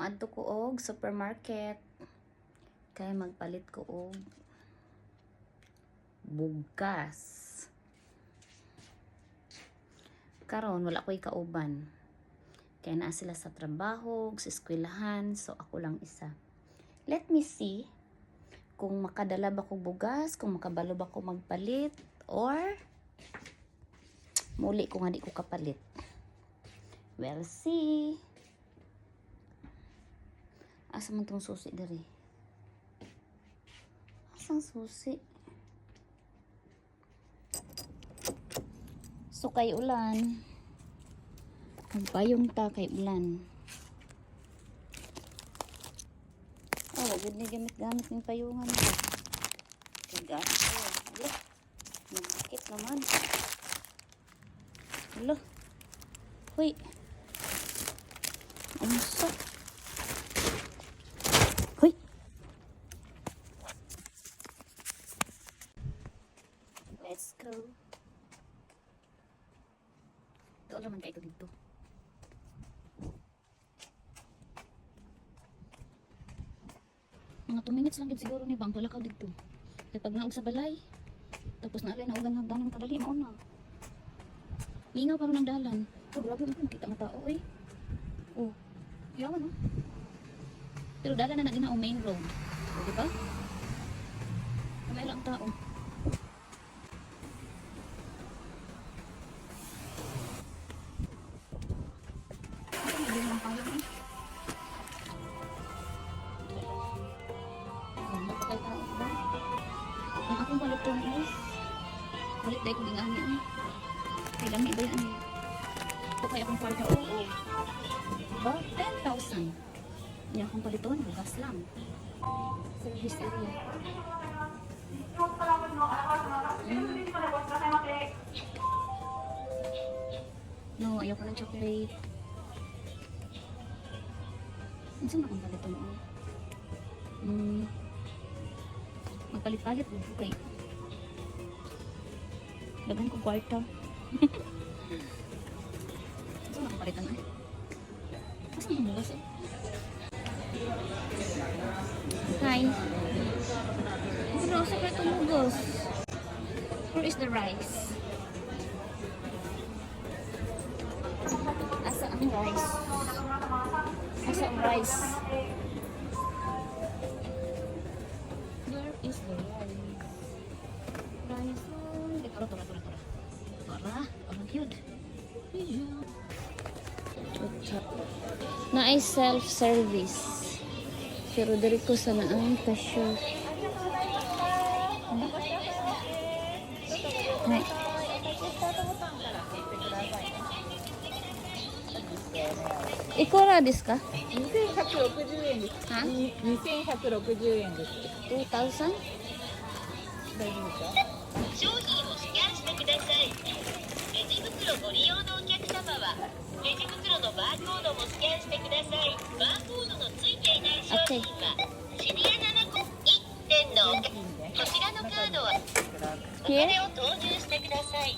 Maadto ko og supermarket. Kaya magpalit ko og bugas. Karon wala ko'y kauban. Kaya naa sila sa trabaho, sa eskwelahan, so ako lang isa. Let me see kung makadala ba ko bugas, kung makabalo ba ko magpalit, or muli kung hindi ko kapalit. We'll see. Asa man tong susi diri? Asang susi? So kay ulan. Magpayong ta kay ulan. Oh, good ni gamit-gamit ng payungan ko. Tigas. Alo. Nagkit naman. Alo. Hoy. Umusta? Ito naman kayo dito. Mga 2 minutes lang gid siguro ni bang palakaw dito. Kaya pag naog sa balay, tapos na alay na ugang hagdanan ng kadali mo na. Lingaw pa rin ang dalan. Oh, grabe mo kita mga tao eh. Oh, yaman oh. Pero dalan na na gina main road. O, di ba? Kamay lang tao. Akong palit ko is palit dahil ko gingani eh. Kailang iba yan eh. Ito kaya akong kwarta oo. Oh, Diba? 10,000. Yan akong paliton, bukas lang. Service area. Mm. No, ayoko ng chocolate. Ano saan akong paliton oo? Mm. Magpalit-palit mo. Okay. Lagan ko kwarta. Saan akong palitan ay? Asan ang bugas eh? Hi. Pero sa kaya bugas? Where is the rice? Asa ang rice? Asa ang rice? Na ay self-service. Pero dari ko sa naang cashier. Hai. いくらですか2160円です。はに2160円です。 2,000? 大丈夫ですか？ レジ袋のバーコードもスキャンしてくださいバーコードのついていない商品はシリア7個1点の。こちらのカードはお?金を投入してください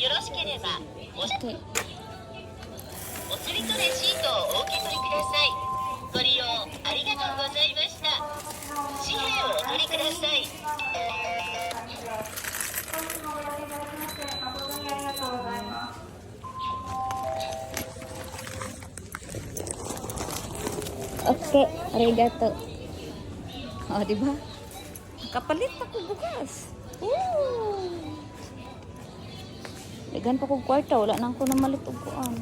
よろしければお Okay. お釣りとレシートをお受け取りくださいご利用ありがとうございまし Okay, arigato. Oh, di ba? Kapalit ako bukas. Woo! Dagan pa kong kwarta, wala na ako na malit og kuan.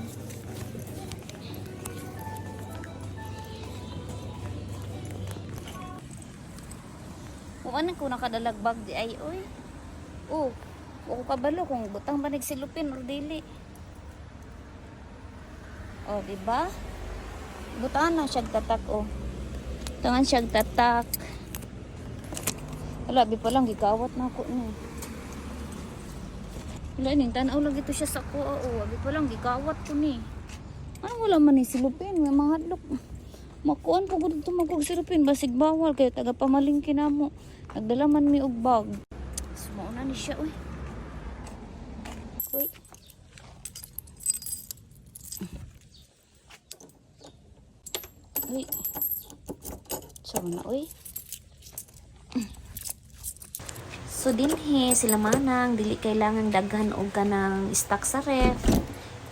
Kung ano ko nakadalagbag di ay oy. Oh, ako kabalo kung butang ba nagsilupin or dili. Oh, di ba? Butaan na siyag tatak oh. Tangan siyag tatak. Wala, bi pa lang gikawat na ako ni. Wala ning tanaw lang ito siya sa ko oh. Abi pa lang gikawat ko ni. Ano wala man ni silupin, may mga hadlok. Makuan po gud ito magkog silupin basig bawal kay taga pamalingki namo. Nagdala man mi og bag. Sumauna ni siya oy. Uy. Uy. So na uy. So dinhi sila manang dili kailangan daghan og kanang stock sa ref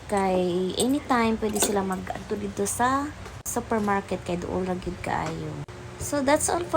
kay anytime pwede sila mag dito sa supermarket kay duol ra gyud kaayo. So that's all for